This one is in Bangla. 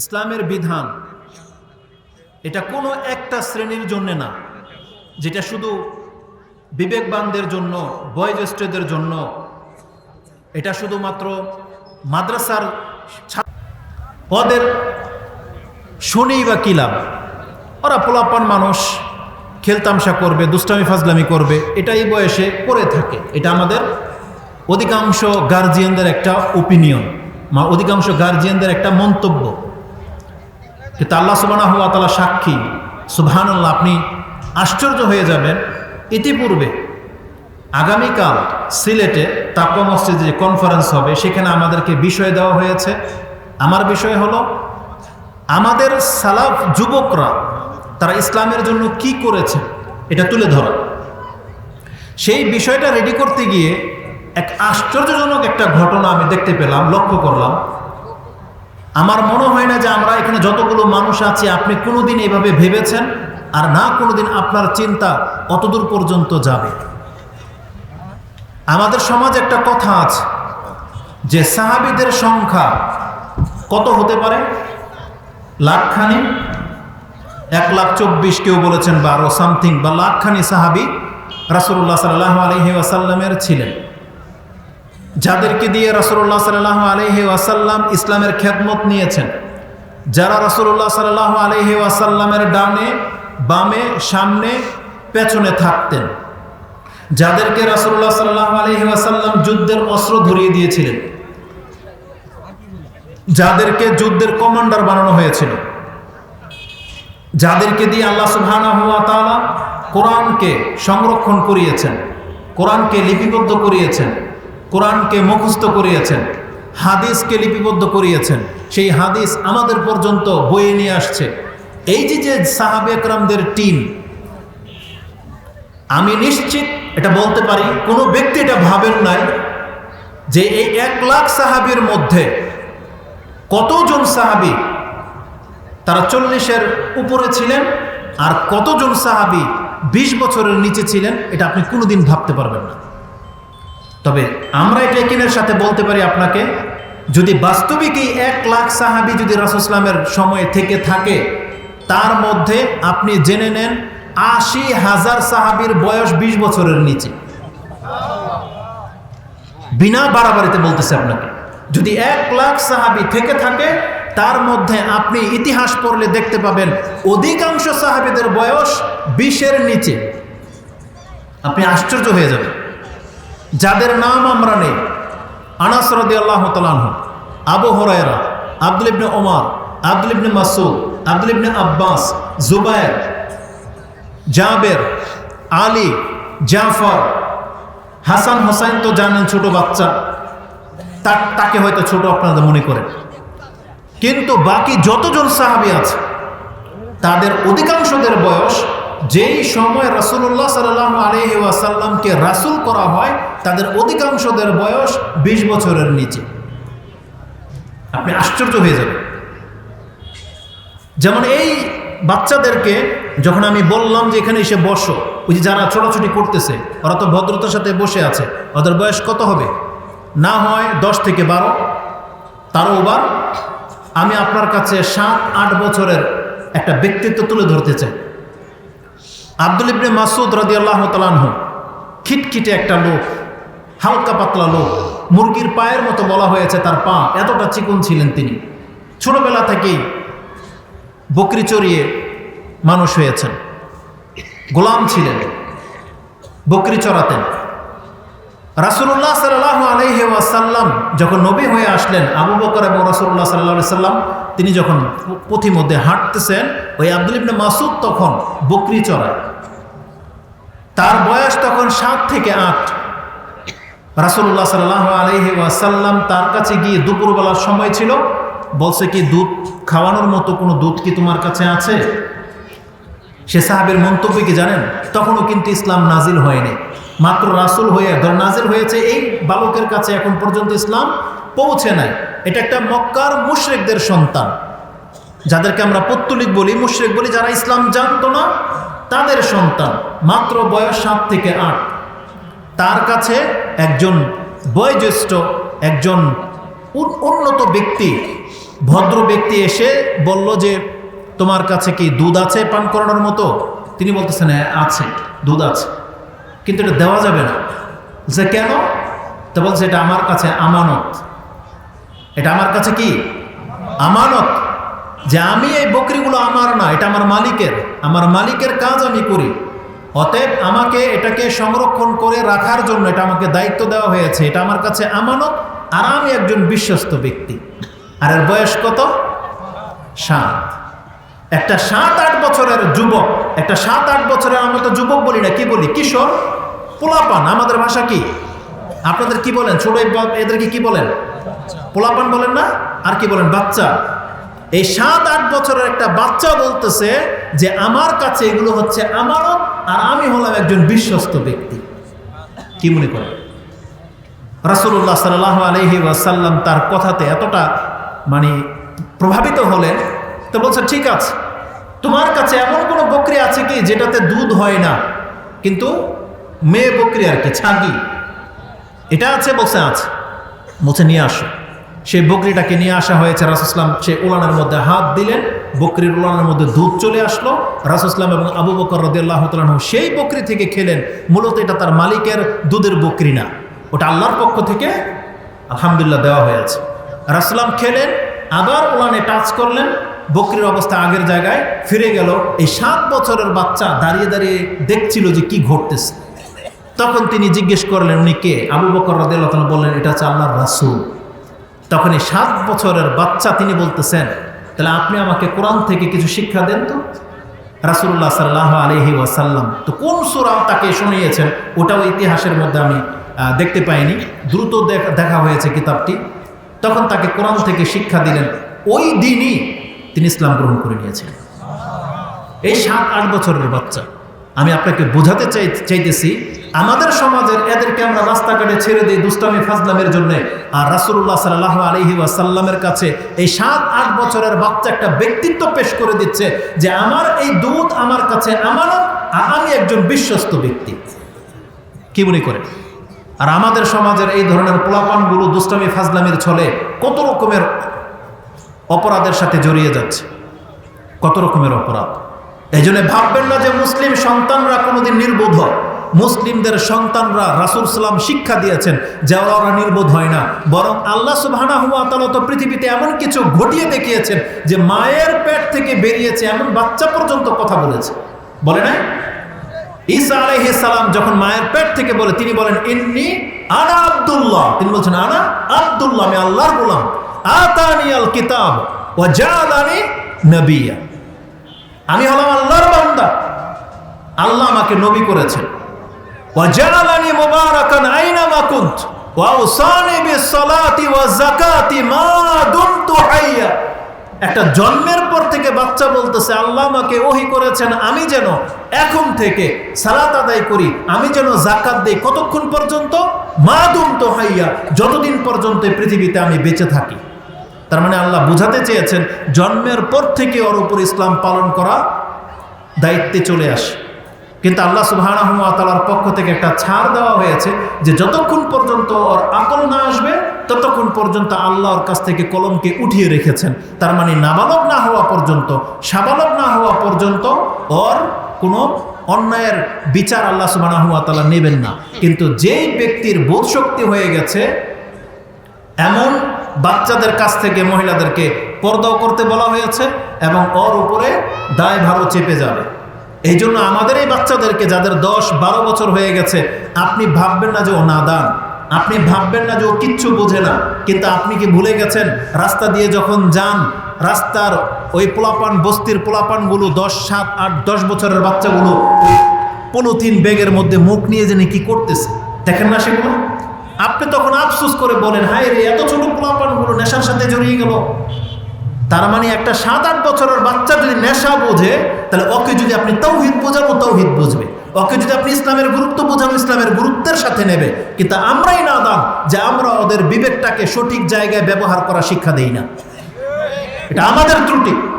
ইসলামের বিধান, এটা কোনো একটা শ্রেণির জন্য না, যেটা শুধু বিবেকবানদের জন্য, বয়োজ্যেষ্ঠদের জন্য, এটা শুধুমাত্র মাদ্রাসার ওদের শুনেই বা কি লাভ? ওরা পোলাপান মানুষ, খেলতামশা করবে, দুষ্টামি ফাজলামি করবে এটা এই বয়সে করে থাকে। এটা আমাদের অধিকাংশ গার্জিয়ানদের একটা ওপিনিয়ন অধিকাংশ গার্জিয়ানদের একটা মন্তব্য। কিন্তু আল্লাহ সুবানা হুয়া তালা সাক্ষী। সুবহানাল্লাহ, আপনি আশ্চর্য হয়ে যাবেন। ইতিপূর্বে আগামীকাল সিলেটে তাকওয়া মসজিদে যে কনফারেন্স হবে, সেখানে আমাদেরকে বিষয় দেওয়া হয়েছে। আমার বিষয় হলো, আমাদের সালাফ যুবকরা, তারা ইসলামের জন্য কি করেছে, এটা তুলে ধরা। সেই বিষয়টা রেডি করতে গিয়ে এক আশ্চর্যজনক একটা ঘটনা আমি দেখতে পেলাম, লক্ষ্য করলাম। আমার মনে হয় না যে আমরা এখানে যতগুলো মানুষ আছি, আপনি কোনোদিন এইভাবে ভেবেছেন? আর না, কোনোদিন আপনার চিন্তা অতদূর পর্যন্ত যাবে। আমাদের সমাজে একটা কথা আছে যে সাহাবিদের সংখ্যা কত হতে পারে? লাখখানি? এক লাখ চব্বিশ কেউ বলেছেন বারো, সামথিং, বা লাখখানি সাহাবি রাসুল্লাহ সাল্লাহ আলহি ওয়াসাল্লামের ছিলেন। যাদেরকে দিয়ে রাসুল্লাহ সাল্লাহ আলহি ওয়াসাল্লাম ইসলামের খেদমত নিয়েছেন, যারা রাসুল্লাহ সাল্লাহ আলহি ওয়াসাল্লামের ডানে, বামে, সামনে, পেছনে থাকতেন, যাদেরকে রাসুল্লাহ সাল্লাহ আলহি ওয়াসাল্লাম যুদ্ধের অস্ত্র ধরিয়ে দিয়েছিলেন, যাদেরকে যুদ্ধের কমান্ডার বানানো হয়েছিল, যাদেরকে দিয়ে আল্লাহ সুবহানাহু ওয়া তাআলা কোরআনকে সংরক্ষণ করিয়েছেন, কোরআনকে লিপিবদ্ধ করিয়েছেন কোরআনকে মুখস্থ করিয়েছেন, হাদিসকে লিপিবদ্ধ করিয়েছেন, সেই হাদিস আমাদের পর্যন্ত বয়ে নিয়ে আসছে। এই যে যে সাহাবে একরামদের টিম, আমি নিশ্চিত এটা বলতে পারি, কোনো ব্যক্তি এটা ভাবেন নাই যে এই এক লাখ সাহাবির মধ্যে কতজন সাহাবি তারা চল্লিশের উপরে ছিলেন আর কতজন সাহাবি বিশ বছরের নিচে ছিলেন, এটা আপনি কোনোদিন ভাবতে পারবেন না। তবে আমরা এটা একিনের সাথে বলতে পারি আপনাকে, যদি বাস্তবিক এই এক লাখ সাহাবি যদি রাসুসলামের সময় থেকে থাকে, তার মধ্যে আপনি জেনে নেন আশি হাজার সাহাবির বয়স বিশ বছরের নিচে। বিনা বাড়াবাড়িতে বলতেছে আপনাকে, যদি এক লাখ সাহাবি থেকে থাকে, তার মধ্যে আপনি ইতিহাস পড়লে দেখতে পাবেন অধিকাংশ সাহাবিদের বয়স বিশের নিচে। আপনি আশ্চর্য হয়ে যাবেন। যাদের নাম আমরা নেই, আনাস রদি আল্লাহ তালাহ আবু হরায়রা, আব্দুল ইবনে ওমর আব্দুল ইবনে মাসুদ আব্দুল ইবনে আব্বাস জুবায়ের জাবের, আলী, জাফর, হাসান হোসাইন তো জানেন ছোট বাচ্চা তা- তাকে হয়তো ছোট আপনারা মনে করেন। কিন্তু বাকি যতজন সাহাবি আছে, তাদের অধিকাংশদের বয়স যেই সময় রাসুল্লাহ সাল্লাহ আলহি ওয়াসাল্লামকে রাসুল করা হয়, তাদের অধিকাংশদের বয়স বিশ বছরের নিচে। আপনি আশ্চর্য হয়ে যাবেন। যেমন এই বাচ্চাদেরকে যখন আমি বললাম যে এখানে এসে বসো, ওই যে যারা ছোটাছুটি করতেছে, ওরা তো ভদ্রতার সাথে বসে আছে, ওদের বয়স কত হবে? না হয় দশ থেকে বারো, তারও ওবার আমি আপনার কাছে সাত, আট বছরের একটা ব্যক্তিত্ব তুলে ধরতে চাই। আব্দুল ইবনে মাসুদ রাদি আল্লাহ তালানহ খিটখিটে একটা লোক, হালকা পাতলা লোক, মুরগির পায়ের মতো বলা হয়েছে তার পা, এতটা চিকন ছিলেন তিনি। ছোটবেলা থেকেই বকরি চড়িয়ে মানুষ হয়েছেন। গোলাম ছিলেন, বকরি চড়াতেন রাসুল্লাহ সাল্লাহ আলহি ওয়াসাল্লাম যখন নবী হয়ে আসলেন, আবু বকর এবং রাসুল্লাহ সাল্লাহ সাল্লাম তিনি যখন পথিমধ্যে হাঁটতেছেন, ওই আব্দুল ইবনে মাসুদ তখন বকরি চড়ায়। তার বয়স তখন সাত থেকে আট। রাসুল্লাহ সাল্লাহ আলহি ওয়াসাল্লাম তার কাছে গিয়ে দুপুরবেলার সময় ছিল। বলছে কি, দুধ খাওয়ানোর মতো কোনো দুধ কি তোমার কাছে আছে? সে সাহাবের মন্তব্য কি জানেন? তখনও কিন্তু ইসলাম নাজিল হয়নি। মাত্র রাসুল হয়ে, ধর নাজিল হয়েছে, এই বালকের কাছে এখন পর্যন্ত ইসলাম পৌঁছে নাই। এটা একটা মক্কার মুশরেকদের সন্তান। যাদেরকে আমরা পত্তলিক বলি, মুশরেক বলি, যারা ইসলাম জানতো না তাদের সন্তান, মাত্র বয়স সাত থেকে আট। তার কাছে একজন বয়োজ্যেষ্ঠ, একজন উন- উন্নত ব্যক্তি, ভদ্র ব্যক্তি এসে বলল যে, তোমার কাছে কি দুধ আছে পান করানোর মতো? তিনি বলতেছেন হ্যাঁ আছে, দুধ আছে। কিন্তু এটা দেওয়া যাবে না। যে, কেন? তো বলছে, এটা আমার কাছে আমানত। এটা আমার কাছে কি? আমানত। যে আমি এই বকরিগুলো আমার না, এটা আমার মালিকের। আমার মালিকের কাজ আমি করি। অতএব আমাকে এটাকে সংরক্ষণ করে রাখার জন্য এটা আমাকে দায়িত্ব দেওয়া হয়েছে। এটা আমার কাছে আমানত, আর আমি একজন বিশ্বস্ত ব্যক্তি। আর এর বয়স কত? সাত। একটা সাত আট বছরের যুবক, একটা সাত আট বছরের আমরা তো যুবক বলি না, কি বলি? কিশোর? পোলাপান। আমাদের ভাষা কি? আপনাদের কি বলেন? ছোট এদেরকে কি বলেন? পোলাপান বলেন না? আর কি বলেন? বাচ্চা। এই সাত, আট বছরের একটা বাচ্চা বলতেছে যে আমার কাছে এগুলো হচ্ছে আমানত আর আমি হলাম একজন বিশ্বস্ত ব্যক্তি। কি মনে করেন? রাসুল্লাহ সাল্লাহ আলহি ওয়াসাল্লাম তার কথাতে এতটা মানে প্রভাবিত হলেন, তো বলছে ঠিক আছে, তোমার কাছে এমন কোনো বকরি আছে কি যেটাতে দুধ হয় না, কিন্তু মেয়ে বকরি আর কি ছাগি এটা আছে, বলছে আছে। বলছে, নিয়ে আসো। সেই বকরিটাকে নিয়ে আসা হয়েছে রাসুসলাম সে উলানের মধ্যে হাত দিলেন, বকরির উলানের মধ্যে দুধ চলে আসলো। রাসুসলাম এবং আবু বকর রদিয়াল্লাহ তালু সেই বকরি থেকে খেলেন। মূলত এটা তার মালিকের দুধের বকরি না, ওটা আল্লাহর পক্ষ থেকে আলহামদুলিল্লাহ দেওয়া হয়েছে রাসুলাম খেলেন, আবার উলানে টাচ করলেন, বকরির অবস্থা আগের জায়গায় ফিরে গেল। এই সাত বছরের বাচ্চা দাঁড়িয়ে দাঁড়িয়ে দেখছিল যে কি ঘটতেছে। তখন তিনি জিজ্ঞেস করলেন, উনি কে? আবু বকর রদিয়াল্লাহ বললেন, এটা হচ্ছে আল্লাহর রাসুল। তখন এই সাত বছরের বাচ্চা তিনি বলতেছেন, তাহলে আপনি আমাকে কোরআন থেকে কিছু শিক্ষা দেন তো? রাসুল্লাহ সাল্লাহ আলহি ওয়াসাল্লাম তো কোন সুরা তাকে শুনিয়েছেন, ওটাও ইতিহাসের মধ্যে আমি দেখতে পাইনি। দ্রুত দেখা হয়েছে কিতাবটি। তখন তাকে কোরআন থেকে শিক্ষা দিলেন। ওই দিনই তিনি ইসলাম গ্রহণ করে নিয়েছিলেন। এই সাত, আট বছরের বাচ্চা। আমি আপনাকে বোঝাতে চাই চাইতেছি, আমাদের সমাজের এদেরকে আমরা রাস্তাঘাটে ছেড়ে দিই দুষ্টামি, ফাজলামের জন্য। আর রাসুল্লাহ সাল্লাহ আলহি ওয়াসাল্লামের কাছে এই সাত, আট বছরের বাচ্চা একটা ব্যক্তিত্ব পেশ করে দিচ্ছে যে আমার এই দুধ আমার কাছে আমানত, আর আমি একজন বিশ্বস্ত ব্যক্তি। কি মনে করে আর আমাদের সমাজের এই ধরনের পোলাপানগুলো দুষ্টামি, ফাজলামির ছলে কত রকমের অপরাধের সাথে জড়িয়ে যাচ্ছে? কত রকমের অপরাধ? এই জন্য ভাববেন না যে মুসলিম সন্তানরা কোনোদিন নির্বোধ। মুসলিমদের সন্তানরা রাসুল সাল্লাম শিক্ষা দিয়েছেন যে ওরা নির্বোধ হয় না। বরং আল্লাহ সুবহানা হুয়া তাআলা তো পৃথিবীতে এমন কিছু ঘটিয়ে দেখিয়েছেন যে মায়ের পেট থেকে বেরিয়েছে এমন বাচ্চা পর্যন্ত কথা বলেছে। বলে না ঈসা আলাইহিস সালাম যখন মায়ের পেট থেকে বলে, তিনি বলেন, ইন্নি আনা আব্দুল্লাহ। তিনি বলছেন, আনা আব্দুল্লাহ, আমি আল্লাহর গোলাম। আতানি আল কিতাব ও জাআলানি নবিয়া। আমি হলাম আল্লাহর বান্দা। আল্লাহ আমাকে নবী করেছেন। ওয়া জাআলানি মুবারাকান আইনামা কুনত। ওয়া আওসানি বিস-সালাতি ওয়া যাকাতি মা দুমতু হাইয়া। একটা জন্মের পর থেকে বাচ্চা বলতেছে, আল্লাহ আমাকে ওহি করেছেন, আমি যেন এখন থেকে সালাত আদায় করি, আমি যেন জাকাত দেই কতক্ষণ পর্যন্ত? মা দুমতু হাইয়া, যতদিন পর্যন্ত পৃথিবীতে আমি বেঁচে থাকি। তার মানে আল্লাহ বুঝাতে চেয়েছেন, জন্মের পর থেকে ওর উপর ইসলাম পালন করা দায়িত্বে চলে আসে। কিন্তু আল্লাহ সুবাহর পক্ষ থেকে একটা ছাড় দেওয়া হয়েছে যে যতক্ষণ পর্যন্ত ওর আকল না আসবে, ততক্ষণ পর্যন্ত আল্লাহর কাছ থেকে কলমকে উঠিয়ে রেখেছেন। তার মানে নাবালক না হওয়া পর্যন্ত, সাবালক না হওয়া পর্যন্ত ওর কোনো অন্যায়ের বিচার আল্লাহ সুবাহ তালা নেবেন না। কিন্তু যেই ব্যক্তির বোধ শক্তি হয়ে গেছে, এমন বাচ্চাদের কাছ থেকে মহিলাদেরকে পর্দাও করতে বলা হয়েছে এবং ওর উপরে দায় ভারও চেপে যাবে। এই জন্য আমাদের এই বাচ্চাদেরকে যাদের দশ বারো বছর হয়ে গেছে, আপনি ভাববেন না যে ও নাদান। আপনি ভাববেন না যে ও কিচ্ছু বোঝে না, কিন্তু আপনি কি ভুলে গেছেন? রাস্তা দিয়ে যখন যান, রাস্তার ওই পোলাপান, বস্তির পোলাপানগুলো দশ, সাত, আট, দশ বছরের বাচ্চাগুলো পলিথিন ব্যাগের মধ্যে মুখ নিয়ে জেনে কি করতেছে? দেখেন না সেগুলো? আপনি তখন আফসোস করে বলেন, হায় রে, এত ছোট পোলাপানগুলো নেশার সাথে জড়িয়ে গেল। তার মানে একটা সাত, আট বছরের বাচ্চা যদি নেশা বোঝে, তাহলে ওকে যদি আপনি তৌহিদ বোঝানো তৌহিদ বুঝবে। ওকে যদি আপনি ইসলামের গুরুত্ব বোঝানো ইসলামের গুরুত্বের সাথে নেবে। কিন্তু আমরাই না দাম যে আমরা ওদের বিবেকটাকে সঠিক জায়গায় ব্যবহার করা শিক্ষা দেই না। এটা আমাদের ত্রুটি।